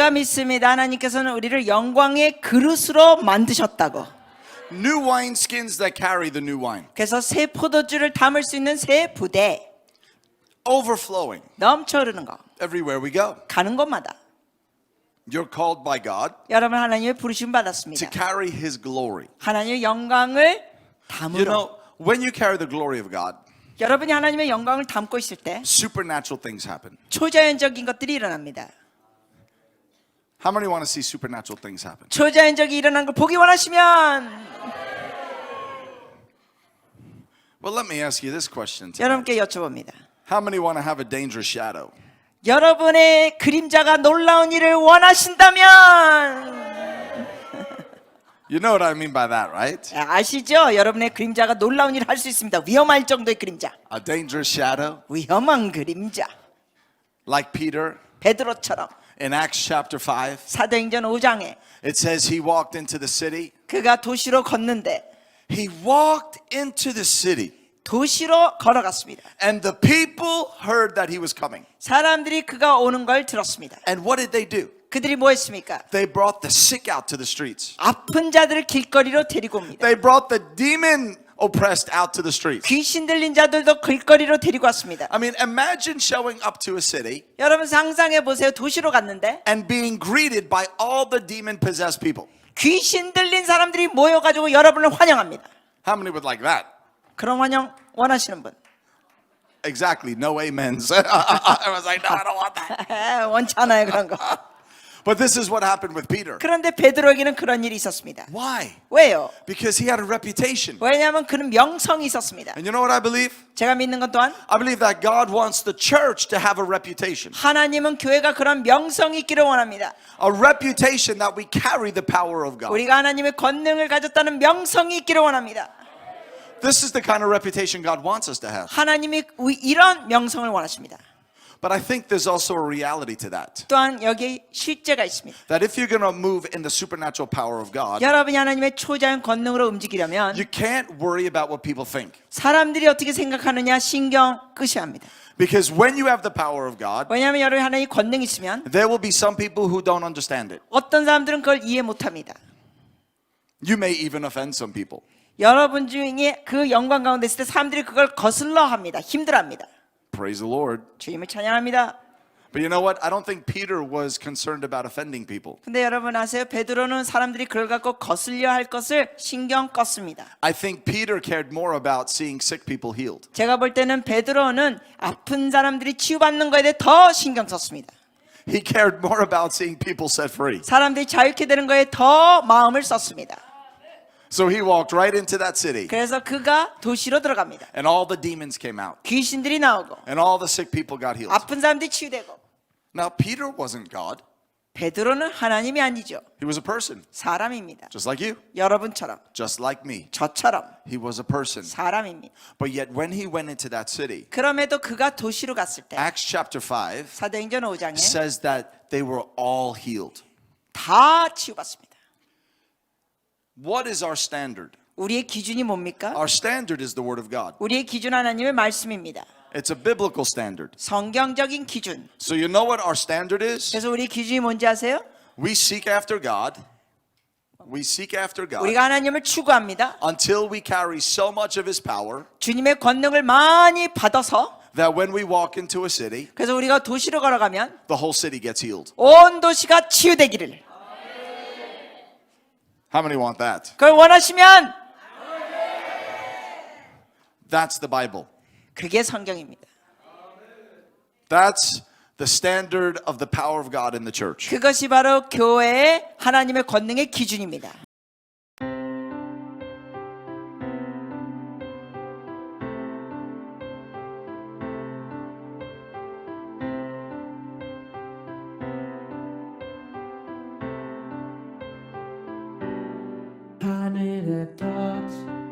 제가 믿습니다. 하나님께서는 우리를 영광의 그릇으로 만드셨다고. New wineskins that carry the new wine. 그래서 새 포도주를 담을 수 있는 새 부대. Overflowing 넘쳐 흐르는 거. everywhere we go. 가는 곳마다. You're called by God 여러분 하나님의 부르심 to 받았습니다. carry His glory. 하나님의 영광을 You 담으러. know, when you carry the glory of God, 여러분이 하나님의 영광을 담고 있을 때 supernatural things happen. 초자연적인 것들이 일어납니다. How many want to see supernatural things happen? 초자연적이 일어난 걸 보기 원하시면 Well, let me ask you this question. today. 여러분께 여쭤봅니다. How many want to have a dangerous shadow? 여러분의 그림자가 놀라운 일을 원하신다면 You know what I mean by that, right? 아시죠? 여러분의 그림자가 놀라운 일을 할 수 있습니다. 위험할 정도의 그림자. A dangerous shadow, 위험한 그림자. like Peter 베드로처럼 in Acts chapter 5. 사도행전 5장에 It says he walked into the city. 그가 도시로 걷는데 He walked into the city, 도시로 걸어갔습니다. and the people heard that he was coming. 사람들이 그가 오는 걸 들었습니다. And what did they do? 그들이 뭐 했습니까? They brought the sick out to the streets. 아픈 자들을 길거리로 데리고 옵니다. They brought the demon oppressed out to the streets. 귀신 들린 자들도 길거리로 데리고 왔습니다. I mean, imagine showing up to a city 여러분 상상해 보세요. 도시로 갔는데 and being greeted by all the demon possessed people. 귀신 들린 사람들이 모여가지고 여러분을 환영합니다. How many would like that? 그런 환영 원하시는 분? Exactly, no amens. I was like, no, I don't want that. 에, 원치 않아요 그런 거. But this is what happened with Peter. 그런데 베드로에게는 그런 일이 있었습니다. Why? 왜요? Because he had a reputation. 왜냐하면 그는 명성이 있었습니다. And you know what I believe? 제가 믿는 것 또한 I believe that God wants the church to have a reputation. 하나님은 교회가 그런 명성이 있기를 원합니다. A reputation that we carry the power of God. 우리가 하나님의 권능을 가졌다는 명성이 있기를 원합니다. This is the kind of reputation God wants us to have. 하나님이 우- 이런 명성을 원하십니다. But I think there's also a reality to that. 또한 여기에 실제가 있습니다. That if you're going to move in the supernatural power of God, 여러분이 하나님의 초자연 권능으로 움직이려면 you can't worry about what people think. 사람들이 어떻게 생각하느냐 신경 끄셔야 합니다. Because when you have the power of God, 왜냐하면 여러분 하나님 권능이 있으면 there will be some people who don't understand it. 어떤 사람들은 그걸 이해 못합니다. You may even offend some people. 여러분 중에 그 영광 가운데 있을 때 사람들이 그걸 거슬러 합니다. 힘들어합니다. Praise the Lord. 주님을 찬양합니다. But you know what? I don't think Peter was concerned about offending people. 근데 여러분 아세요? 베드로는 사람들이 그걸 갖고 거슬려 할 것을 신경 껐습니다. I think Peter cared more about seeing sick people healed. 제가 볼 때는 베드로는 아픈 사람들이 치유받는 거에 대해 더 신경 썼습니다. He cared more about seeing people set free. 사람들이 자유케 되는 거에 더 마음을 썼습니다. So he walked right into that city, 그래서 그가 도시로 들어갑니다. and all the demons came out, 귀신들이 나오고 and all the sick people got healed. 아픈 사람들이 치유되고 Now, Peter wasn't God, 베드로는 하나님이 아니죠. he was a person, 사람입니다. just like you, 여러분처럼 just like me. 저처럼 He was a person. 사람입니다. But yet, when he went into that city, 그럼에도 그가 도시로 갔을 때 Acts chapter 5 사도행전 5장에 says that they were all healed. 다 치유받습니다. What is our standard? 우리의 기준이 뭡니까? Our standard is the Word of God. 우리의 기준 하나님의 말씀입니다. It's a biblical standard. 성경적인 기준. So, you know what our standard is? 그래서 우리 기준이 뭔지 아세요? We seek after God. We seek after God 우리가 하나님을 추구합니다. until we carry so much of His power 주님의 권능을 많이 받아서 that when we walk into a city, 그래서 우리가 도시로 걸어가면 the whole city gets healed. 온 도시가 치유되기를. How many want that? 그걸 원하시면 That's the Bible. 그게 성경입니다. That's the standard of the power of God in the church. 그것이 바로 교회의 하나님의 권능의 기준입니다. 하늘의 덫